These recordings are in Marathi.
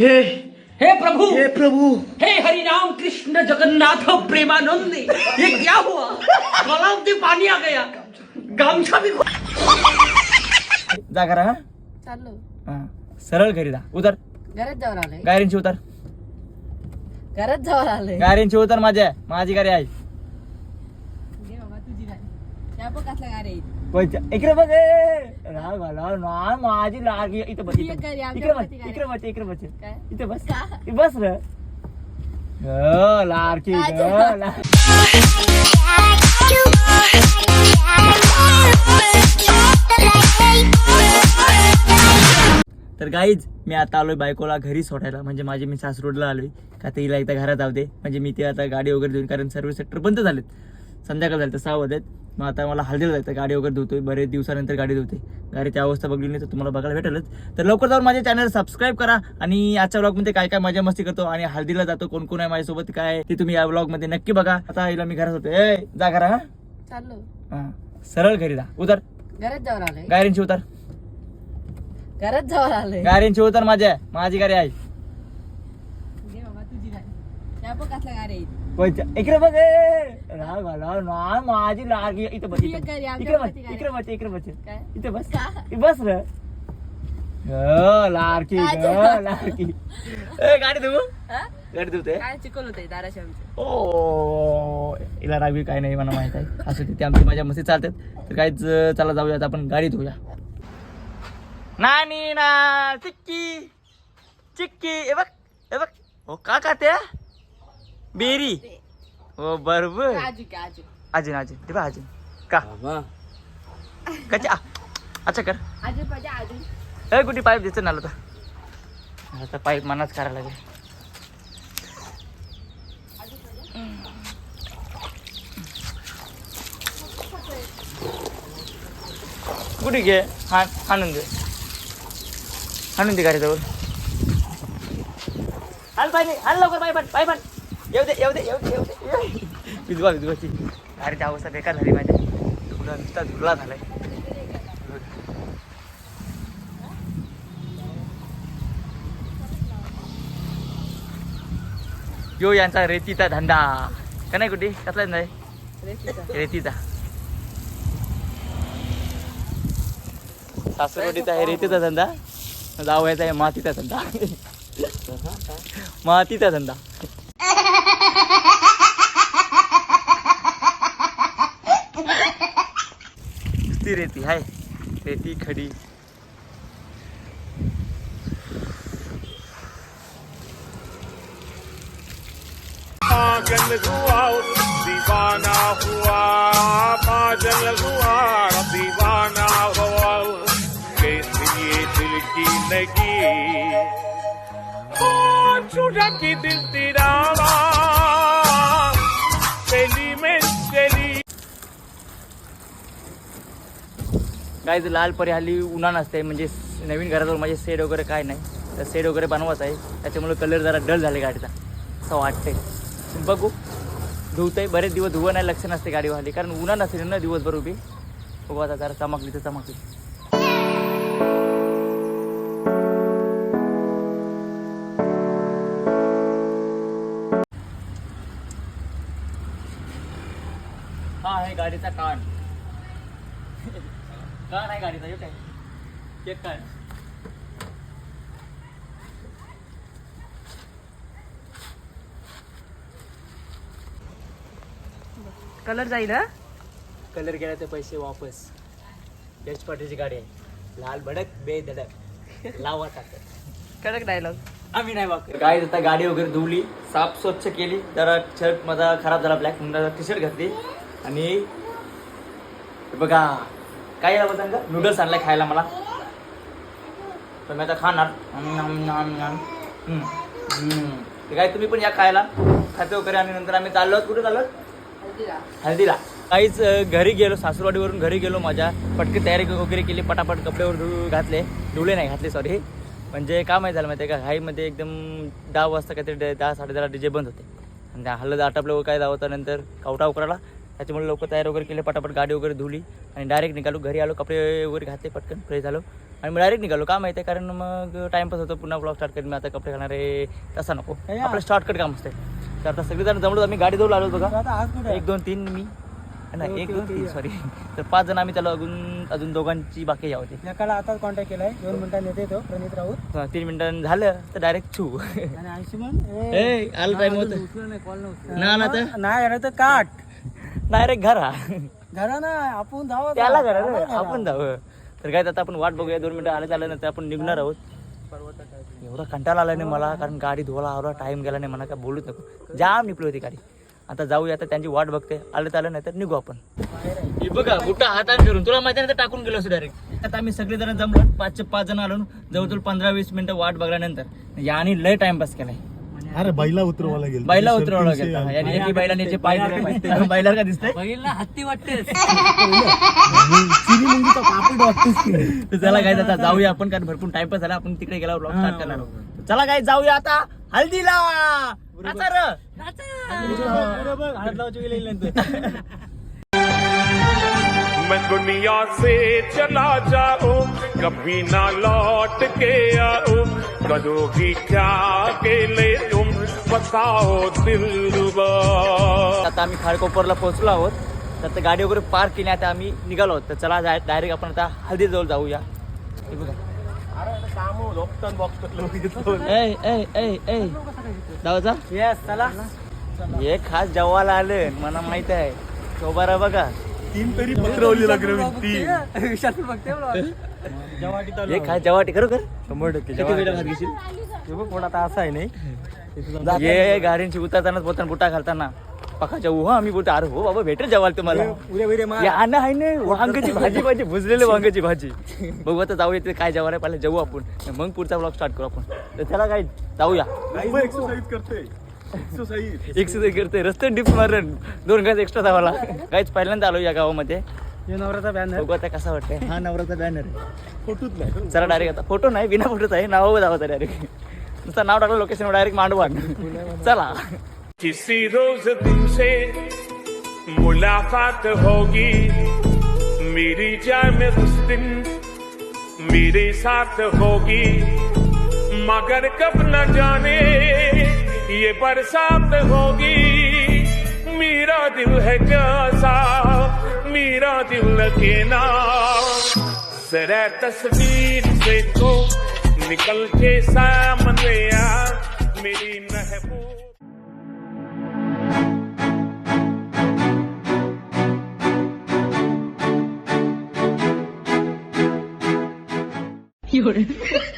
हे हे प्रभु! हे प्रभु! हे हरि राम कृष्ण जगन्नाथ प्रेमानंद! ये क्या हुआ? गलाव से पानी आ गया। गमछा भी जा करा हा? चाललो. हा. सरळ घरी जा. उतर. घरात जाऊन आलोय. गायरींची उतर. घरात जाऊन आलोय. गायरींची उतर माझ्या. माझी गाडी आहे. घे बाबा तुझी गाडी त्या कसल्या गाडी आहेत? कोणच्या? इकडे बघ ए. राग आला ना माझी इथं बस इथं. आमच्या इकडे बस गावाची गाडी. इकडे बस इकडे बस काय? इथे बस का? इ- बस र ग, लाडकी ग, काय? ला- तर गाईज मी आता आलोय बायकोला घरी सोडायला म्हणजे माझी मी सासरोडला आलोय का ते हिला एकदा घरात जाऊ दे म्हणजे मी ते आता गाडी वगैरे देऊन कारण सर्व सेक्टर बंद झालेत संध्याकाळ झालं तर सहा वाजत मग आता मला हळदीला जायचं गाडी वगैरे धुतोय. बरेच दिवसानंतर गाडी धुते. गाडीची अवस्था बघली नाही तर तुम्हाला बघायला भेटेलच. तर लवकर जाऊन माझे चॅनल सबस्क्राईब करा आणि आजच्या ब्लॉगमध्ये काय काय मजा मस्ती करतो आणि हळदीला जातो. कोण कोण आहे माझ्यासोबत काय आहे ते तुम्ही या ब्लॉगमध्ये नक्की बघा. आता हिला मी घरात होतो ए जा घरा हा. चाललो. हा. सरळ घरी जा. उतर. घरात जाऊन आलोय गायरींची उतर. घरात जाऊन आलोय गायरींची उतर माझ्या. माझी गाडी आहे. तुझी गाडी. बघ गाडी आहेत. कोणच्या? इकडे बघ ए. राग आला ना माझी लागी इथं बस ती इथं इकडे बस. इकडे बस इकडे बस काय? इथे बस का? इ- बस र ग, लाडकी ग? लाडकी ए, गाडी हा? गाडी धुते काय चिकल होतंय दाराशी आमचं ओ हिला रागवी काय नाही मला माहीत आहे असं तिथे आमची माझ्या मस्ती चालतात तर काहीच चला जाऊयात आपण गाडी धुया नानी ना चिक्की चिक्की हे बघ हे बघ हो का का त्या बेरी? हो बरोबर. अजून अजून ते बघ अजून का? कच्चा. अच्छा कर. अजून कुठे पाईप द्यायचं नाला तर. आता पाईप मनाच करायला लागेल. कुठे घे? हा आणून दे. आणून दे गाडी जवळ हाल पाहिजे हाल लवकर पाय पण पाय पण येऊ दे येऊ दे येऊ दे येऊ दे. विधवा विधवाची गाडीची अवस्था बेकार झाली माझ्या धुला नुसता धुला झालाय. यो यांचा रेतीचा धंदा. का नाही कुठे? कसला धंदा आहे? रेतीचा. सासूरोडीचा आहे रेतीचा धंदा. जावयाचा आहे मातीचा धंदा. मातीचा धंदा. ती रेती आहे रेती खडी। हुआ, दीवाना हुआ, पागल हुआ, दीवाना हुआ। दिल की की दिल तेरा काय ते लाल परी हल्ली उन्हा नसते म्हणजे नवीन घराजवळ माझे सेड वगैरे काय नाही. तर सेड वगैरे बनवायचं आहे. त्याच्यामुळे कलर जरा डल झाले गाडीचा. असं वाटतंय. बघू. धुवतंय बरेच दिवस धुवं नाही लक्ष नसते गाडीवाली. कारण उन्हा नसेल ना दिवसभर उभी. बघू आता जरा चमकली तर चमकली. हा आहे गाडीचा कान. कान आहे गाडीचा? येऊ काय चेक कान कलर जाईल हा? कलर गेला ते पैसे वापस. बेस्ट पाटीची गाडी आहे. लाल भडक बे धडक लावा टाकत कडक डायलॉग आम्ही नाही वापरत. काय आता गाडी वगैरे धुवली साफ स्वच्छ केली. जरा शर्ट माझा खराब झाला ब्लॅक म्हणून टी शर्ट घातली. आणि हे बघा काय याला बघा का नूडल्स आणलाय खायला मला. तर मी आता खाणार. तर काय तुम्ही पण या खायला. खाते वगैरे आणि नंतर. आम्ही चाललो आहोत. कुठे चाललो? हल्दीला. काहीच घरी गेलो. सासूरवाडीवरून घरी गेलो माझ्या. पटकी तयारी वगैरे केली. पटापट कपडे घातले. धुले नाही घातले सॉरी म्हणजे काय माहिती झालं माहिती आहे का? घाईमध्ये एकदम दहा वाजता काहीतरी डे- दहा साडे दहा डीजे बंद होते. आणि हल्लं आटपलं काय दावता नंतर? कावटा उकराला त्याच्यामुळे लवकर तयारी वगैरे केली पटापट गाडी वगैरे धुली आणि डायरेक्ट निघालो. घरी आलो कपडे वगैरे घातले पटकन फ्रेश झालो. आणि मी डायरेक्ट निघालो. का माहिती आहे कारण मग टाइमपास होतो पुन्हा ब्लॉग स्टार्ट करेन मी आता कपडे घालणारे तसा नको. आपलं शॉर्टकट काम असते तर आता सगळेजण जमलो आम्ही गाडी जाऊन आलो बघा. एक दोन तीन मी. नाही एक दोन तीन सॉरी तर पाच जण आम्ही त्याला अजून अजून दोघांची बाकी यावती एकाला आता कॉन्टॅक्ट केलाय. दोन मिनिटांनी येते तो प्रणित राऊत. हा, तीन मिनिटां झालं तर डायरेक्ट छू आलं टाइम होत. ना तर काट. डायरेक्ट घरा. घरा ना आपण जावं त्याला घरा आपण जाऊ तर काय आता आपण वाट बघूया दोन मिनिटं आले झाल्यानंतर आपण निघणार आहोत. एवढा कंटाळा आला नाही मला कारण गाडी धुवायला एवढा टाइम गेला नाही मला काय बोलूच नको. जाम निघली होती गाडी. आता जाऊया आता त्यांची वाट बघते. आलं आलं नाही तर निघू आपण. बघा बुटा हातात फिरून. तुला माहिती नाही तर टाकून गेलो असं डायरेक्ट आता आम्ही सगळे जण जमलो पाचशे पाच जण आलो जवळजवळ पंधरा वीस मिनिटं वाट बघल्यानंतर. याने लय टाइमपास केलाय. अरे बैला उतरवायला गेलो बैला उतरवला गेला याने एकी बैलाने जे पाय दिले पाहिजे बैलाला का दिसतंय? बघितलं हत्ती वाटते तर चला काय आता जाऊया आपण कारण भरपूर टाइमपास झाला. आपण तिकडे गेला ब्लॉग स्टार्ट करणार चला काय जाऊया आता. हल्दीला नाचा रं. मैं दुनिया से चला जाऊं। कभी ना लौट के आऊं करोगी क्या अकेले तुम बताओ दिल आता आम्ही खाडकोपरला पोहोचलो आहोत तर आता गाडी वगैरे पार्क केली आता आम्ही निघालो आहोत. तर चला डायरेक्ट आपण आता हल्दी जवळ जाऊया. हे बघा. जाऊचा येस चला. हे खास जेवायला आले मला माहीत आहे. शोभारा बघा. तीन तरी पत्रवली लागले तीन. विशाल बघते हे खास जेवाटी करू कर. शंभर टक्के भात घेशील कोण आता असं आहे नाही? ये गाडींची उतरतानाच बोलताना बुटा घालताना. पकाच्या उहा आम्ही बोलतो अरे हो बाबा भेटेल जेवाल तुम्हाला. ना आहे ना वांग्याची भाजी पाहिजे भुजलेले वांग्याची भाजी. बघू आता जाऊया ते काय आहे पहिला जेवू आपण. मग पुढचा ब्लॉग स्टार्ट करू आपण. तर त्याला काय जाऊया. एक्सरसाइज करते एक्सरसाइज करते रस्ते डिप मारण दोन गाज एक्स्ट्रा धावाला काहीच पहिल्यांदा आलो या गावामध्ये. हे नवऱ्याचा बॅनर बघू आता कसा वाटतंय. हा नवराचा बॅनर फोटोच नाही. चला डायरेक्ट आता. फोटो नाही बिना फोटोच आहे. नाव जावं डायरेक्ट नुसतं नाव टाकलं लोकेशन डायरेक्ट मांडवान. चला. किसी रोज तुमसे मुलाकात होगी। मेरी जान में उस दिन मेरे साथ होगी। मगर कब न जाने ये बरसात होगी। मेरा दिल है कैसा मेरा दिल के नाम। जरा तस्वीर से तो निकल के सामने आ, मेरी महबूब। तू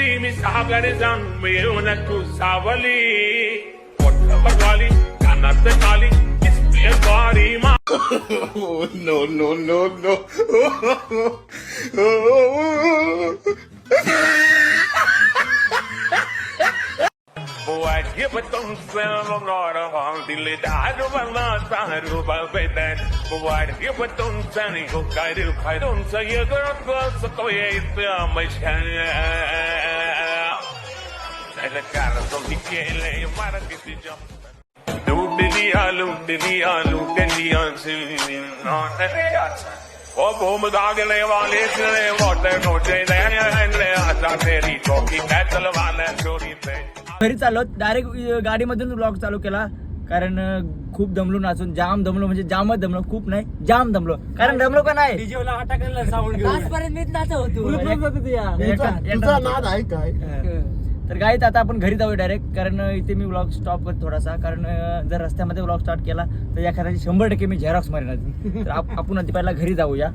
नदी में सागर जंग में न तू सावली पोट वाली कानत काली इस पे बारी माँ no no no no Boy, give it them seven or a hong dilly da do वाले मोटे तेरी चौकी चोरी पे घरी चाललो डायरेक्ट गाडीमधून ब्लॉग चालू केला. कारण खूप दमलो नाचून जाम दमलो म्हणजे जामच दमलो खूप नाही जाम दमलो. कारण दमलो का नाही? डीजेला अटकलेला साऊंड आजपर्यंत मीच नाचत होतो. तुझा नाद आहे काय? तर गाईत आता आपण घरी जाऊया डायरेक्ट कारण इथे मी ब्लॉग स्टॉप करतो थोडासा. कारण जर रस्त्यामध्ये ब्लॉग स्टार्ट केला तर एखाद्याची शंभर टक्के मी झेरॉक्स मारेन आधी. तर आप- आपण आधी पहिला घरी जाऊया.